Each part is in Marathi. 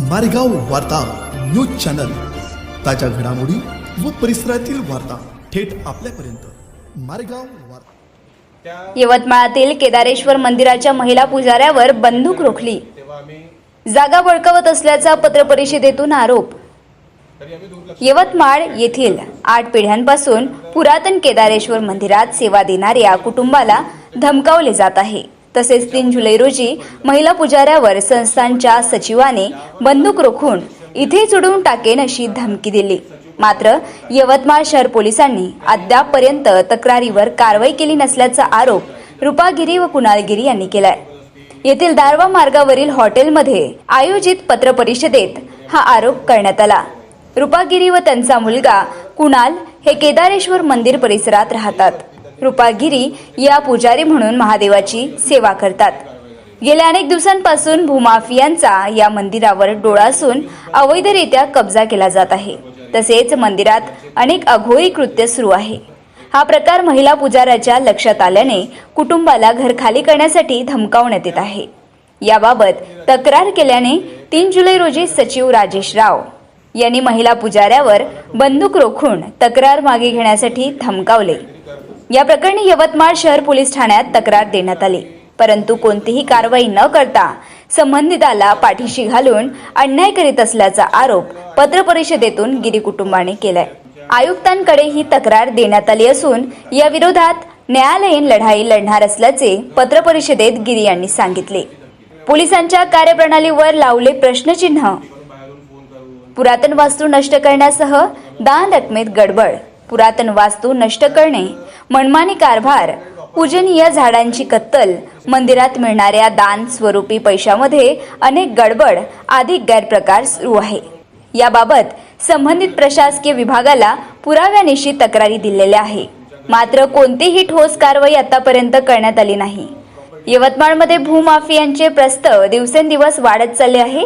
मारेगाव वार्ता न्यूज चॅनल. ताज्या घडामोडी व परिसरातील वार्ता थेट आपल्यापर्यंत. मारेगाव वार्ता. यवतमाळातील केदारेश्वर मंदिराच्या महिला पुजाऱ्यावर बंदूक रोखली. जागा बळकावत असल्याचा पत्रपरिषदेतून आरोप. यवतमाळ येथील आठ पिढ्यांपासून पुरातन केदारेश्वर मंदिरात सेवा देणाऱ्या कुटुंबाला धमकावले जात आहे. तसेच तीन जुलै रोजी महिला पुजाऱ्यावर संस्थांच्या सचिवाने बंदूक रोखून इथे चुडून टाकेन अशी धमकी दिली. मात्र यवतमाळ शहर पोलिसांनी अद्यापपर्यंत तक्रारीवर कारवाई केली नसल्याचा आरोप रुपागिरी व कुणालगिरी यांनी केलाय. येथील दारवा मार्गावरील हॉटेलमध्ये आयोजित पत्रपरिषदेत हा आरोप करण्यात आला. रुपागिरी व त्यांचा मुलगा कुणाल हे केदारेश्वर मंदिर परिसरात राहतात. रुपागिरी या पुजारी म्हणून महादेवाची सेवा करतात. गेल्या अनेक दिवसांपासून भूमाफियांचा या मंदिरावर डोळा असून अवैधरित्या कब्जा केला जात आहे. तसेच मंदिरात अनेक अघोरी कृत्य सुरू आहे. हा प्रकार महिला पुजाऱ्याच्या लक्षात आल्याने कुटुंबाला घर खाली करण्यासाठी धमकावण्यात येत आहे. याबाबत तक्रार केल्याने तीन जुलै रोजी सचिव राजेश राव यांनी महिला पुजाऱ्यावर बंदूक रोखून तक्रार मागे घेण्यासाठी धमकावले. या प्रकरणी यवतमाळ शहर पोलीस ठाण्यात तक्रार देण्यात आली. परंतु कोणतीही कारवाई न करता संबंधिताला पाठीशी घालून अन्याय करीत असल्याचा आरोप पत्रपरिषदेतून गिरी कुटुंबाने केलाय. आयुक्तांकडे ही तक्रार देण्यात आली असून या विरोधात न्यायालयीन लढाई लढणार असल्याचे पत्रपरिषदेत गिरी यांनी सांगितले. पोलिसांच्या कार्यप्रणालीवर लावले प्रश्नचिन्ह. पुरातन वास्तू नष्ट करण्यासह दान रकमेत गडबड. पुरातन वास्तू नष्ट करणे मनमानी कारभार पूजनीय झाडांची कत्तल मंदिरात मिळणाऱ्या दान स्वरूपी पैशामध्ये अनेक गडबड आदी गैरप्रकार सुरू आहे. याबाबत संबंधित प्रशासकीय विभागाला पुराव्यानिशी तक्रारी दिलेल्या आहे. मात्र कोणतीही ठोस कारवाई आतापर्यंत करण्यात आली नाही. यवतमाळमध्ये भूमाफियांचे प्रस्त दिवसेंदिवस वाढत चालले आहे.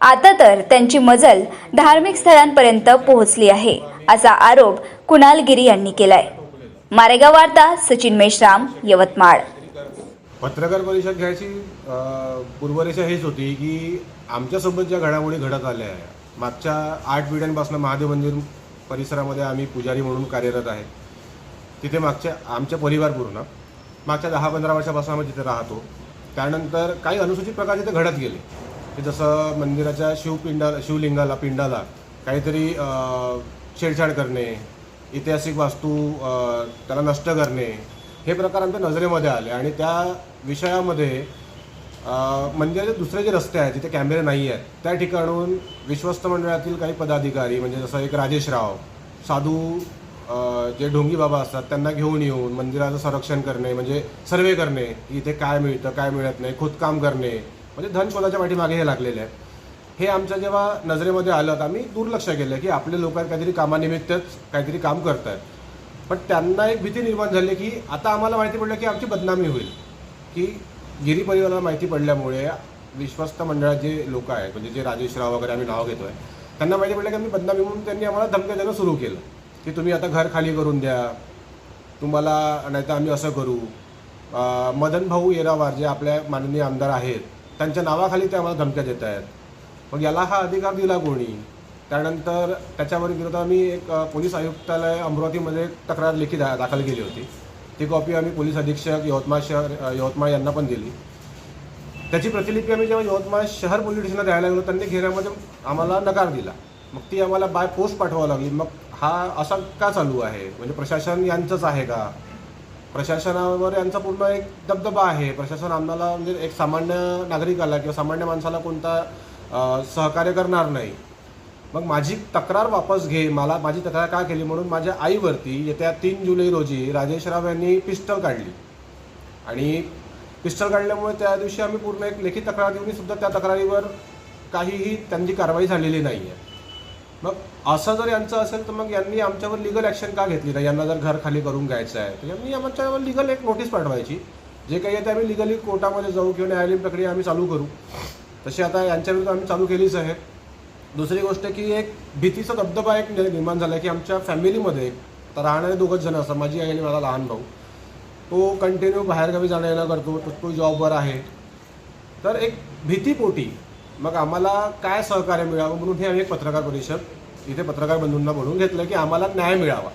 आता तर त्यांची मजल धार्मिक स्थळांपर्यंत पोहोचली आहे असा आरोप कुणाल गिरी यांनी केलाय. मारेगाव वार्ता सचिन मेश्राम यवतमाळ. पत्रकार परिषद घ्यायची पूर्वरेषा हेच होती की आमच्यासोबत ज्या घडामोडी घडत आल्या आहे मागच्या आठ पिढ्यांपासून महादेव मंदिर परिसरामध्ये आम्ही पुजारी म्हणून कार्यरत आहे. तिथे मागच्या आमच्या परिवार पूर्ण मागच्या दहा पंधरा वर्षापासून आम्ही तिथे राहतो. त्यानंतर काही अनुसूचित प्रकार तिथे घडत गेले. की जसं मंदिराच्या शिवपिंडाला शिवलिंगाला पिंडाला काहीतरी छेडछाड करणे ऐतिहासिक वास्तू त्याला नष्ट करणे हे प्रकार आमच्या नजरेमध्ये आले. आणि त्या विषयामध्ये मंदिराचे दुसरे जे रस्ते आहेत जिथे कॅमेरे नाही आहेत त्या ठिकाणून विश्वस्त मंडळातील काही पदाधिकारी म्हणजे जसं एक राजेश राव साधू जे ढोंगी बाबा असतात त्यांना घेऊन येऊन मंदिराचं संरक्षण करणे म्हणजे सर्वे करणे इथे काय मिळतं काय मिळत नाही खोदकाम करणे म्हणजे धन कोणाच्या पाठीमागे हे लागलेले आहे. हे आमच्या जेव्हा नजरेमध्ये आलं तर आम्ही दुर्लक्ष केलं की आपले लोक काहीतरी कामानिमित्तच काहीतरी काम करत आहेत पण त्यांना एक भीती निर्माण झाली की आता आम्हाला माहिती पडलं की आमची बदनामी होईल. की गिरी परिवाराला माहिती पडल्यामुळे विश्वस्त मंडळात जे लोक आहेत म्हणजे जे राजेश राव वगैरे आम्ही नाव घेतोय त्यांना माहिती पडलं की आम्ही बदनामी म्हणून त्यांनी आम्हाला धमक्या देणं सुरू केलं. की तुम्ही आता घर खाली करून द्या तुम्हाला नाही तर आम्ही असं करू. मदन भाऊ येरावार जे आपल्या माननीय आमदार आहेत त्यांच्या नावाखाली ते आम्हाला धमक्या देत आहेत. मग याला हा अधिकार दिला कोणी? त्यानंतर त्याच्यावर विरोधात आम्ही एक पोलीस आयुक्तालय अमरावतीमध्ये तक्रार लेखी दा दाखल केली होती. ती कॉपी आम्ही पोलीस अधीक्षक यवतमाळ शहर यवतमाळ यांना पण दिली. त्याची प्रतिलिपी आम्ही जेव्हा यवतमाळ शहर पोलीस स्टेशनला द्यायला गेलो त्यांनी घेण्यामध्ये आम्हाला नकार दिला. मग ती आम्हाला बाय पोस्ट पाठवावं लागली. मग हा असा का चालू आहे? म्हणजे प्रशासन यांचंच आहे का? प्रशासनावर यांचा पूर्ण एक दबदबा आहे. प्रशासन आम्हाला म्हणजे एक सामान्य नागरिकाला किंवा सामान्य माणसाला कोणता सहकार्य करणार नाही. मग माझी तक्रार वापस घे मला माझी तक्रार का केली म्हणून माझ्या आईवरती येत्या तीन जुलै रोजी राजेश राव यांनी पिस्टल काढली. आणि पिस्टल काढल्यामुळे त्या दिवशी आम्ही पूर्ण एक लेखी तक्रार देऊन सुद्धा त्या तक्रारीवर काहीही त्यांची कारवाई झालेली नाही आहे मग असं जर यांचं असेल तर मग यांनी आमच्यावर लिगल ॲक्शन का घेतली नाही? यांना जर घर खाली करून घ्यायचं आहे तर यांनी आमच्यावर लिगल एक नोटीस पाठवायची. जे काही आहे ते आम्ही लिगली कोर्टामध्ये जाऊ किंवा न्यायालयीन प्रक्रिया आम्ही चालू करू. तशी आता यांच्याविरुद्ध आम्ही चालू केलीच आहे. दुसरी गोष्ट की एक भीतीचा दबदबा एक निर्माण झाला की आमच्या फॅमिलीमध्ये तर राहणारे दोघंच जण असतात. माझी आई आणि माझा लहान भाऊ. तो कंटिन्यू बाहेरगावी जाणं येणं करतो. तो तो जॉबवर आहे. तर एक भीतीपोटी मग आम्हाला काय सहकार्य मिळावं म्हणून हे आम्ही एक पत्रकार परिषद इथे पत्रकार बंधूंना बोलून घेतलं की आम्हाला न्याय मिळावा.